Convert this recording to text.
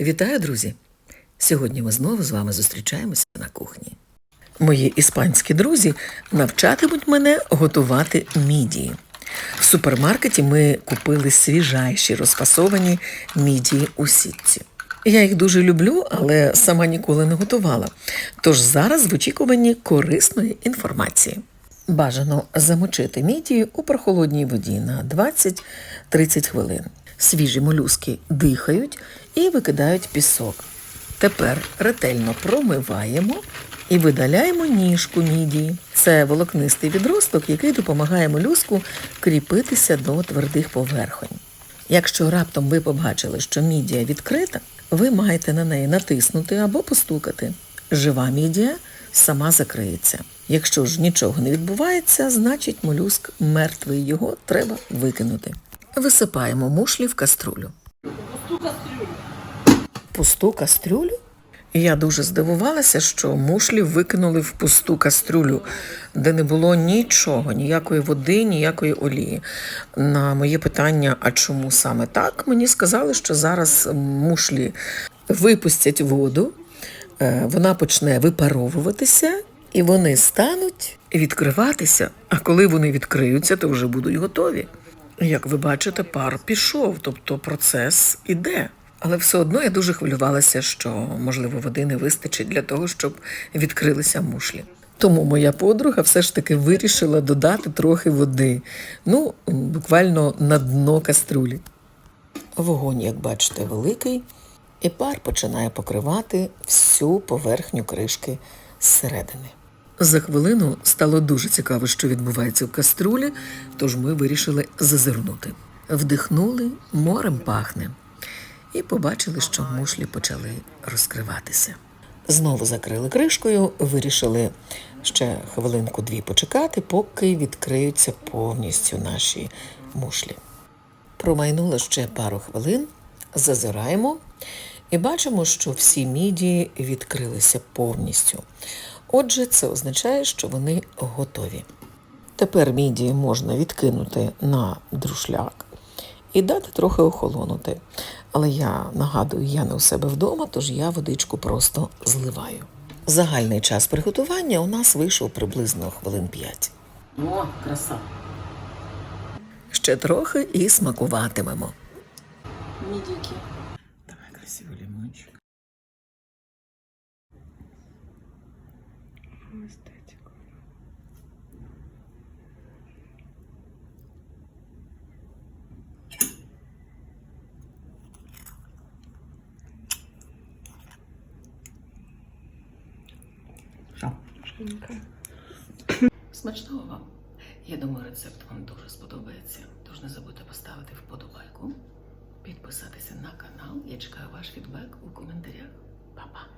Вітаю, друзі! Сьогодні ми знову з вами зустрічаємося на кухні. Мої іспанські друзі навчатимуть мене готувати мідії. В супермаркеті ми купили свіжайші розфасовані мідії у сітці. Я їх дуже люблю, але сама ніколи не готувала. Тож зараз в очікуванні корисної інформації. Бажано замочити мідії у прохолодній воді на 20-30 хвилин. Свіжі молюски дихають і викидають пісок. Тепер ретельно промиваємо і видаляємо ніжку мідії. Це волокнистий відросток, який допомагає молюску кріпитися до твердих поверхонь. Якщо раптом ви побачили, що мідія відкрита, ви маєте на неї натиснути або постукати. Жива мідія сама закриється. Якщо ж нічого не відбувається, значить молюск мертвий, його треба викинути. Висипаємо мушлі в каструлю. Пусту кастрюлю? Я дуже здивувалася, що мушлі викинули в пусту кастрюлю, де не було нічого, ніякої води, ніякої олії. На моє питання, а чому саме так, мені сказали, що зараз мушлі випустять воду, е, вона почне випаровуватися, і вони стануть відкриватися. А коли вони відкриються, то вже будуть готові. Як ви бачите, пар пішов, тобто процес іде. Але все одно я дуже хвилювалася, що, можливо, води не вистачить для того, щоб відкрилися мушлі. Тому моя подруга все ж таки вирішила додати трохи води, ну, буквально на дно каструлі. Вогонь, як бачите, великий, і пар починає покривати всю поверхню кришки зсередини. За хвилину стало дуже цікаво, що відбувається в каструлі, тож ми вирішили зазирнути. Вдихнули, морем пахне, і побачили, що мушлі почали розкриватися. Знову закрили кришкою, вирішили ще хвилинку-дві почекати, поки відкриються повністю наші мушлі. Промайнуло ще пару хвилин, зазираємо і бачимо, що всі мідії відкрилися повністю. Отже, це означає, що вони готові. Тепер мідії можна відкинути на друшляк і дати трохи охолонути. Але я нагадую, я не у себе вдома, тож я водичку просто зливаю. Загальний час приготування у нас вийшов приблизно хвилин 5. О, краса. Ще трохи і смакуватимемо. Мідіки. Давай красивий лимончик. Естетика. Що? Смачного вам. Я думаю, рецепт вам дуже сподобається. Тож не забудьте поставити вподобайку, підписатися на канал. Я чекаю ваш фідбек у коментарях. Па-па!